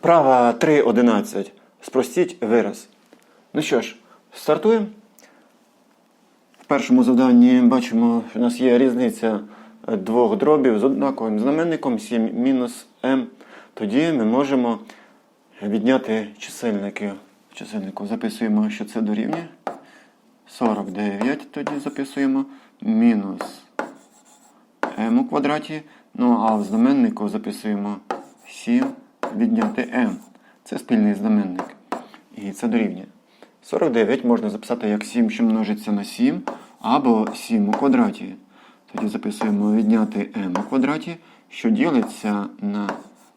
Вправа 3.11. Спростіть вираз. Ну що ж, стартуємо. В першому завданні бачимо, що у нас є різниця двох дробів з однаковим знаменником 7 мінус m. Тоді ми можемо відняти чисельники. В чисельнику записуємо, що це дорівнює. 49 тоді записуємо мінус m у квадраті. Ну а в знаменнику записуємо 7 відняти m. Це спільний знаменник. І це дорівнює. 49 можна записати як 7, що множиться на 7, або 7 у квадраті. Тоді записуємо відняти m у квадраті, що ділиться на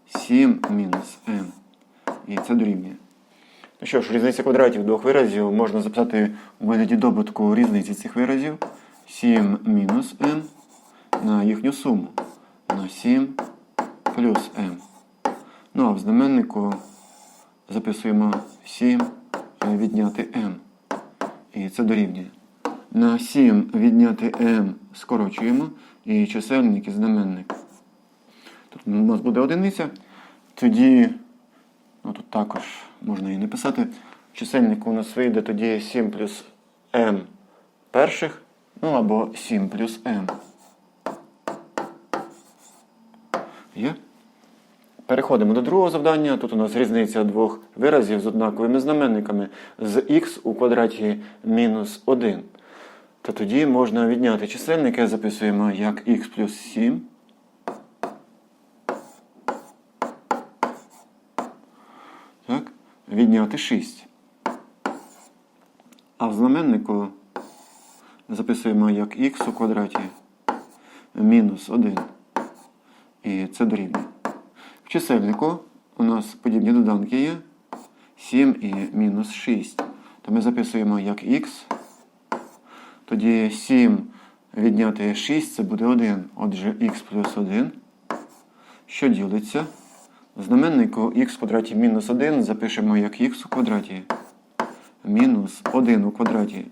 7 мінус m. І це дорівнює. Ну що ж, різниця квадратів двох виразів можна записати у вигляді добутку різниці цих виразів 7 мінус m на їхню суму на 7 плюс m. Ну а в знаменнику записуємо 7 відняти m. І це дорівнює. На 7 відняти m скорочуємо і чисельник і знаменник. Тут у нас буде одиниця. Тоді, ну тут також можна і не писати. В чисельнику у нас вийде тоді 7 плюс m перших, ну або 7 плюс m. Є? Переходимо до другого завдання. Тут у нас різниця двох виразів з однаковими знаменниками з х у квадраті мінус 1. То тоді можна відняти чисельники, записуємо як х плюс 7. Так, відняти 6. А в знаменнику записуємо як х у квадраті мінус 1. І це дорівнює. Чисельнику у нас подібні доданки є 7 і мінус 6. То ми записуємо як х. Тоді 7 відняти 6 це буде 1. Отже, х плюс 1. Що ділиться? Знаменнику х в квадраті мінус 1 запишемо як х у квадраті. Мінус 1 у квадраті.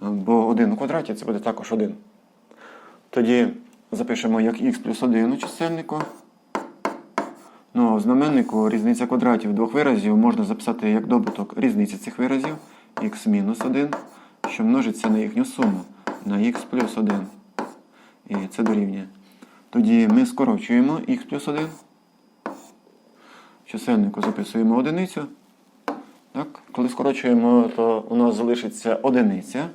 Бо 1 у квадраті це буде також 1. Тоді запишемо як х плюс 1 у чисельнику. Ну, в знаменнику різниця квадратів двох виразів можна записати як добуток різниці цих виразів х мінус 1, що множиться на їхню суму на х плюс 1. І це дорівнює. Тоді ми скорочуємо х плюс 1. В чисельнику записуємо одиницю. Так? Коли скорочуємо, то у нас залишиться одиниця,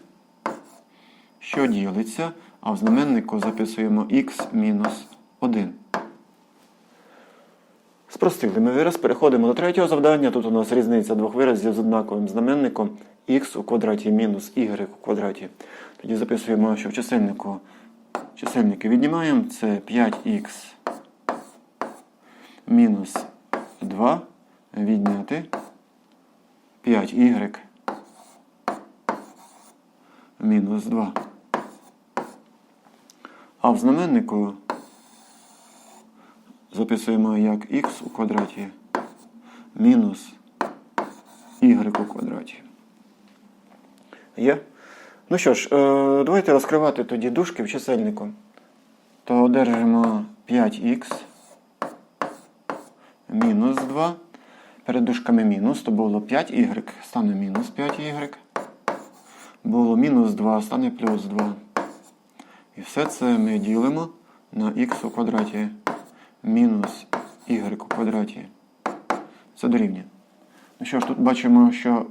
що ділиться, а в знаменнику записуємо х мінус 1. Спростили ми вираз, переходимо до третього завдання. Тут у нас різниця двох виразів з однаковим знаменником х у квадраті мінус y у квадраті. Тоді записуємо, що в чисельнику чисельники віднімаємо. Це 5х мінус 2 відняти 5y мінус 2. А в знаменнику записуємо як х у квадраті мінус y у квадраті. Є? Ну що ж, е, давайте розкривати тоді дужки в чисельнику. То одержимо 5х мінус 2. Перед дужками мінус, то було 5y, стане мінус 5y. Було мінус 2, стане плюс 2. І все це ми ділимо на х у квадраті мінус y у квадраті. Це дорівнює. Ну що ж, тут бачимо, що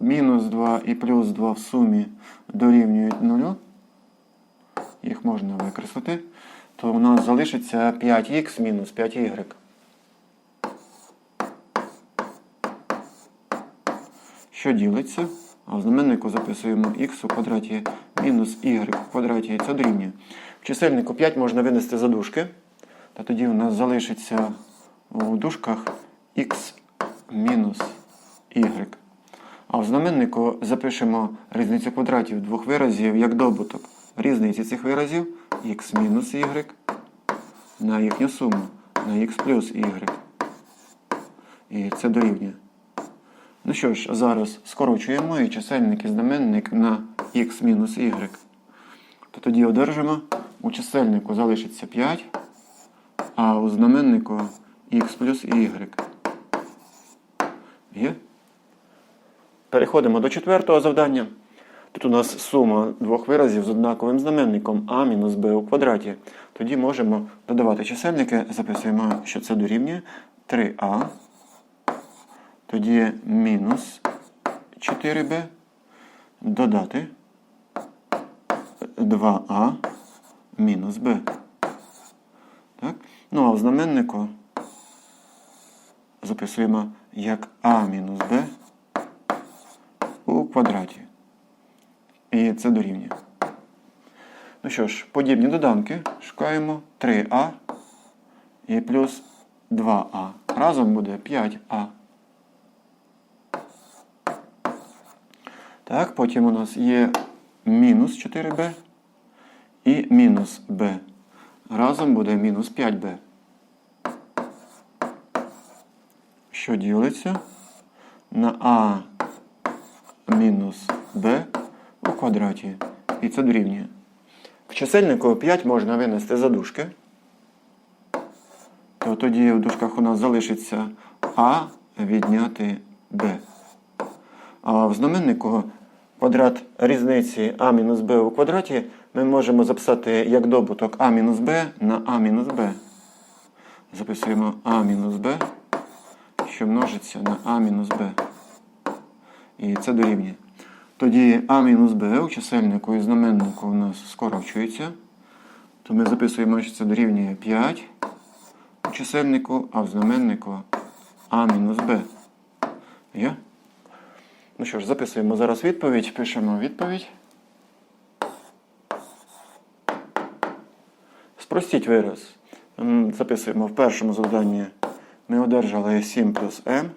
мінус 2 і плюс 2 в сумі дорівнюють 0. Їх можна викреслити. То у нас залишиться 5х мінус 5y. Що ділиться? А в знаменнику записуємо х у квадраті мінус y у квадраті. Це дорівнює. В чисельнику 5 можна винести за Та тоді у нас залишиться у дужках х мінус y. А в знаменнику запишемо різницю квадратів двох виразів як добуток різниці цих виразів х мінус y на їхню суму на х плюс y. І це дорівнює. Ну що ж, зараз скорочуємо і чисельник і знаменник на х мінус y. То тоді одержимо у чисельнику залишиться 5, а у знаменнику х плюс y. Є? Переходимо до четвертого завдання. Тут у нас сума двох виразів з однаковим знаменником а мінус b у квадраті. Тоді можемо додавати чисельники, записуємо, що це дорівнює 3а. Тоді мінус 4b. Додати 2а мінус b. Ну а в знаменнику записуємо як а мінус b у квадраті. І це дорівнює. Ну що ж, подібні доданки шукаємо 3а і плюс 2а. Разом буде 5а. Так, потім у нас є мінус 4b і мінус b. Разом буде мінус 5b. Що ділиться на а мінус b у квадраті. І це дорівнює. В чисельнику 5 можна винести за дужки. То тоді в дужках у нас залишиться а відняти b. А в знаменнику квадрат різниці а мінус b у квадраті ми можемо записати як добуток а мінус b на а мінус b. Записуємо а мінус b, що множиться на а мінус b. І це дорівнює. Тоді а мінус b у чисельнику і знаменнику у нас скорочується. То ми записуємо, що це дорівнює 5 у чисельнику, а в знаменнику а мінус b. Є? Ну що ж, записуємо зараз відповідь, пишемо відповідь. Спростіть вираз. Записуємо в першому завданні. Ми одержали 7 плюс m.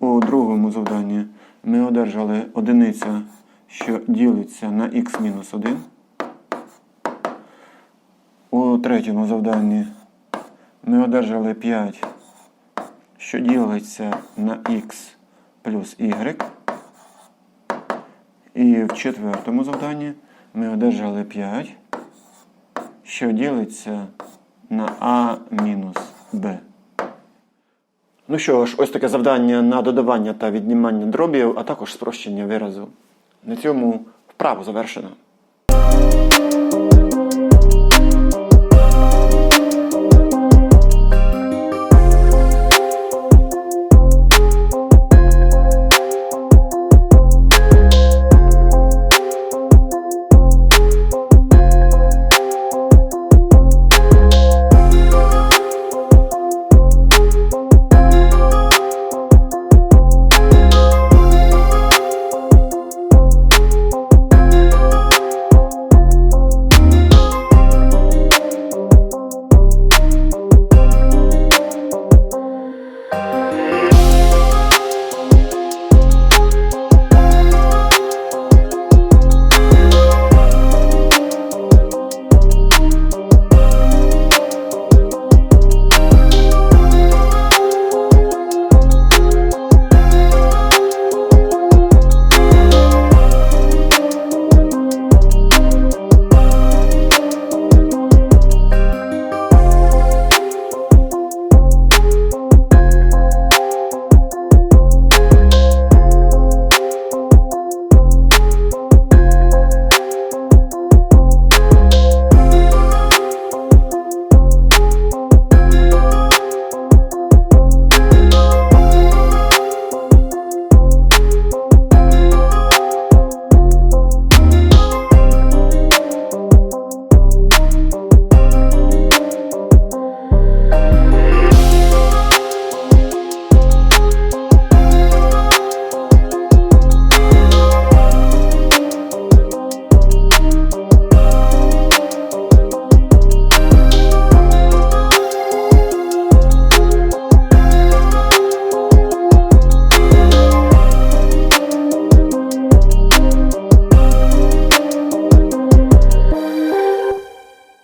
У другому завданні ми одержали одиниця, що ділиться на х мінус 1. У третьому завданні ми одержали 5, що ділиться на х плюс y. І в четвертому завданні ми одержали 5, що ділиться на а мінус Б. Ну що ж, ось таке завдання на додавання та віднімання дробів, а також спрощення виразу. На цьому вправу завершено.